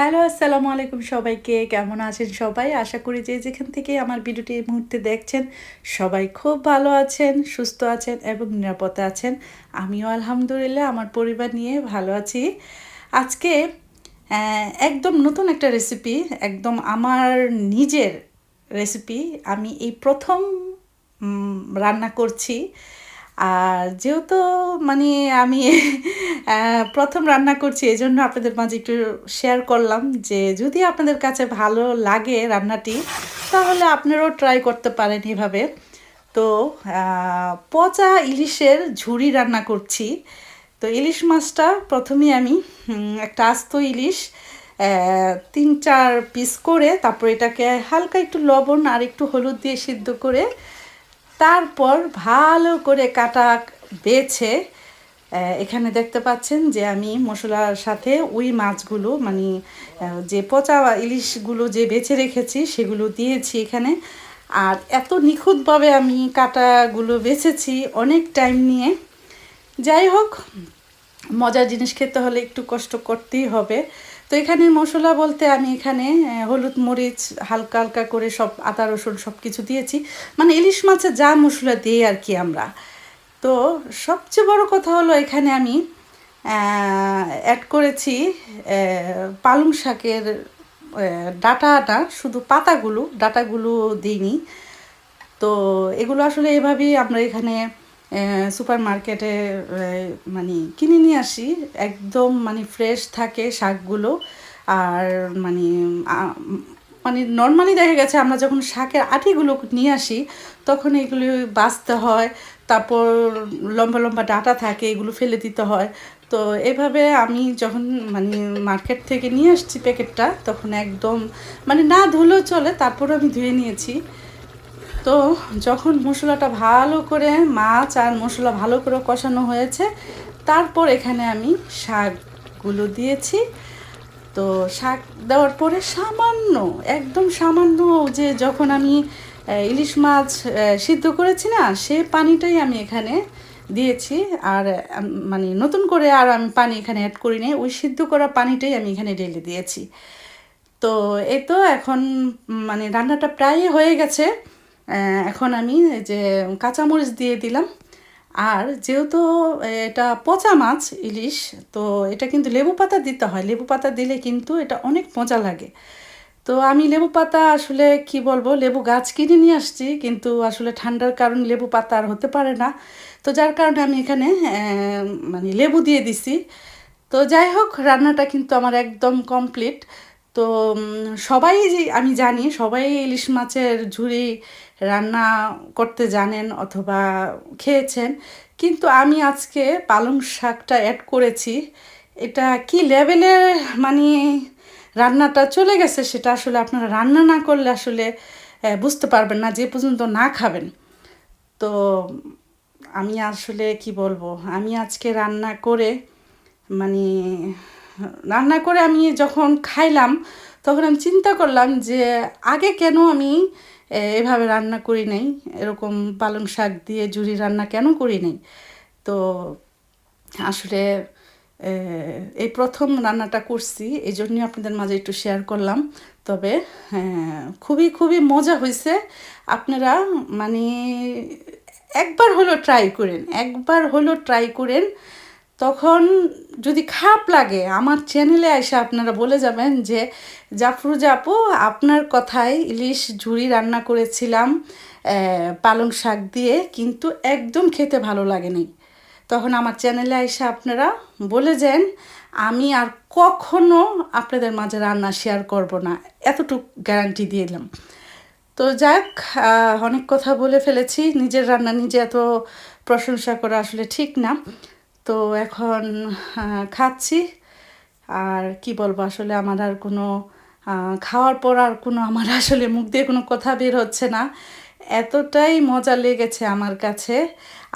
Hello আসসালামু আলাইকুম সবাইকে। কেমন আছেন সবাই? আশা করি যে যেখান থেকে আমার ভিডিওটি এই মুহূর্তে দেখছেন, সবাই খুব ভালো আছেন, সুস্থ আছেন এবং নিরাপদে আছেন। আমিও আলহামদুলিল্লাহ, আমার পরিবার নিয়ে ভালো আছি। আজকে একদম নতুন একটা রেসিপি একদম আমার নিজের রেসিপি আমি এই প্রথম রান্না করছি। আর যেহেতু মানে আমি প্রথম রান্না করছি এই জন্য আপনাদের মাঝে একটু শেয়ার করলাম যে, যদি আপনাদের কাছে ভালো লাগে রান্নাটি, তাহলে আপনারাও ট্রাই করতে পারেন এভাবে। তো পচা ইলিশের ঝুড়ি রান্না করছি। তো, ইলিশ মাছটা প্রথমে আমি একটা আস্ত ইলিশ তিন চার পিস করে, তারপর এটাকে হালকা একটু লবণ আর একটু হলুদ দিয়ে সিদ্ধ করে, তারপর ভালো করে কাটা বেছে এখানে দেখতে পাচ্ছেন যে আমি মশলার সাথে ওই মাছগুলো মানে যে পচা ইলিশগুলো যে বেছে রেখেছি সেগুলো দিয়েছি এখানে। আর এত নিখুঁতভাবে আমি কাটাগুলো বেছেছি অনেক টাইম নিয়ে। যাই হোক, মজার জিনিস খেতে হলে একটু কষ্ট করতেই হবে। তো এখানে মশলা বলতে আমি এখানে হলুদ মরিচ হালকা হালকা করে সব আদা রসুন সব কিছু দিয়েছি। মানে ইলিশ মাছে যা মশলা দিই আর কি আমরা। তো সবচেয়ে বড় কথা হলো এখানে আমি অ্যাড করেছি পালং শাকের ডাটাটা, শুধু পাতাগুলো, ডাটাগুলো দিইনি। তো এগুলো আসলে এভাবেই আমরা এখানে সুপার মার্কেটে মানে কিনে নিয়ে আসি। একদম মানে ফ্রেশ থাকে শাকগুলো। আর মানে মানে নর্মালি দেখা গেছে আমরা যখন শাকের আটিগুলো নিয়ে আসি, তখন এগুলো বাছতে হয়, তারপর লম্বা লম্বা ডাটা থাকে, এগুলো ফেলে দিতে হয়। তো এভাবে আমি যখন মানে মার্কেট থেকে নিয়ে আসছি প্যাকেটটা, তখন একদম মানে না ধুলেও চলে তারপর আমি ধুয়ে নিয়েছি। তো যখন মশলাটা ভালো করে মাছ আর মশলা ভালো করে কষানো হয়েছে, তারপর এখানে আমি শাকগুলো দিয়েছি। তো শাক দেওয়ার পরে সামান্য, একদম সামান্য যে যখন আমি ইলিশ মাছ সিদ্ধ করেছি না, সে পানিটাই আমি এখানে দিয়েছি। আর মানে নতুন করে আর আমি পানি এখানে অ্যাড করি নাই, ওই সিদ্ধ করা পানিটাই আমি এখানে ঢেলে দিয়েছি। তো এই তো এখন মানে রান্নাটা প্রায় হয়ে গেছে। এখন আমি যে কাঁচামরিচ দিয়ে দিলাম। আর যেহেতু এটা পচা মাছ ইলিশ, তো এটা কিন্তু লেবু পাতা দিতে হয়। লেবু পাতা দিলে কিন্তু এটা অনেক মজা লাগে। তো আমি লেবু পাতা আসলে কি বলব, লেবু গাছ কিনে নিয়ে আসছি, কিন্তু আসলে ঠান্ডার কারণে লেবু পাতা আর হতে পারে না। তো যার কারণে আমি এখানে মানে লেবু দিয়ে দিছি। তো যাই হোক, রান্নাটা কিন্তু আমার একদম কমপ্লিট তো সবাই যে, আমি জানি সবাই ইলিশ মাছের ঝুড়ি রান্না করতে জানেন অথবা খেয়েছেন। কিন্তু আমি আজকে পালং শাকটা অ্যাড করেছি। এটা কি লেভেলের মানে রান্নাটা চলে গেছে সেটা আসলে আপনারা রান্না না করলে আসলে বুঝতে পারবেন না, যে পর্যন্ত না খাবেন। তো, আমি আসলে কি বলব, আমি আজকে রান্না করে মানে রান্না করে আমি যখন খাইলাম, তখন আমি চিন্তা করলাম যে আগে কেন আমি এভাবে রান্না করি নাই? এরকম পালং শাক দিয়ে জুড়ি রান্না কেন করি নাই? তো আসলে এই প্রথম রান্নাটা করছি এই জন্যই আপনাদের মাঝে একটু শেয়ার করলাম। তবে খুবই খুবই মজা হয়েছে আপনারা মানে একবার হলো ট্রাই করেন, একবার হলো ট্রাই করেন। তখন যদি খারাপ লাগে, আমার চ্যানেলে এসে আপনারা বলে যাবেন যে জাফরুজা আপু, আপনার কথায় ইলিশ ঝুড়ি রান্না করেছিলাম পালং শাক দিয়ে, কিন্তু একদম খেতে ভালো লাগেনি। তখন আমার চ্যানেলে এসে আপনারা বলে যান, আমি আর কখনো আপনাদের মাঝে রান্না শেয়ার করব না। এতটুকু গ্যারান্টি দিয়ে দিলাম। তো যাক অনেক কথা বলে ফেলেছি। নিজের রান্না নিজে এত প্রশংসা করা আসলে ঠিক না। তো এখন খাচ্ছি। আর কি বলব, আসলে আমার আর কোনো খাওয়ার পর আর কোনো আমার আসলে মুখ দিয়ে কোনো কথা বের হচ্ছে না। এতটাই মজা লেগেছে আমার কাছে।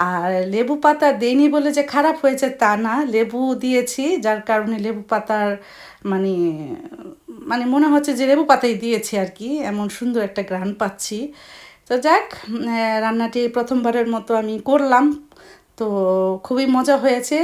আর লেবু পাতা দেইনি বলে যে খারাপ হয়েছে তা না। লেবু দিয়েছি, যার কারণে লেবু পাতার মানে মানে মনে হচ্ছে যে লেবু পাতাই দিয়েছি আর কি। এমন সুন্দর একটা ঘ্রাণ পাচ্ছি। তো যাক রান্নাটি প্রথমবারের মতো আমি করলাম। তো খুবই মজা হয়েছে।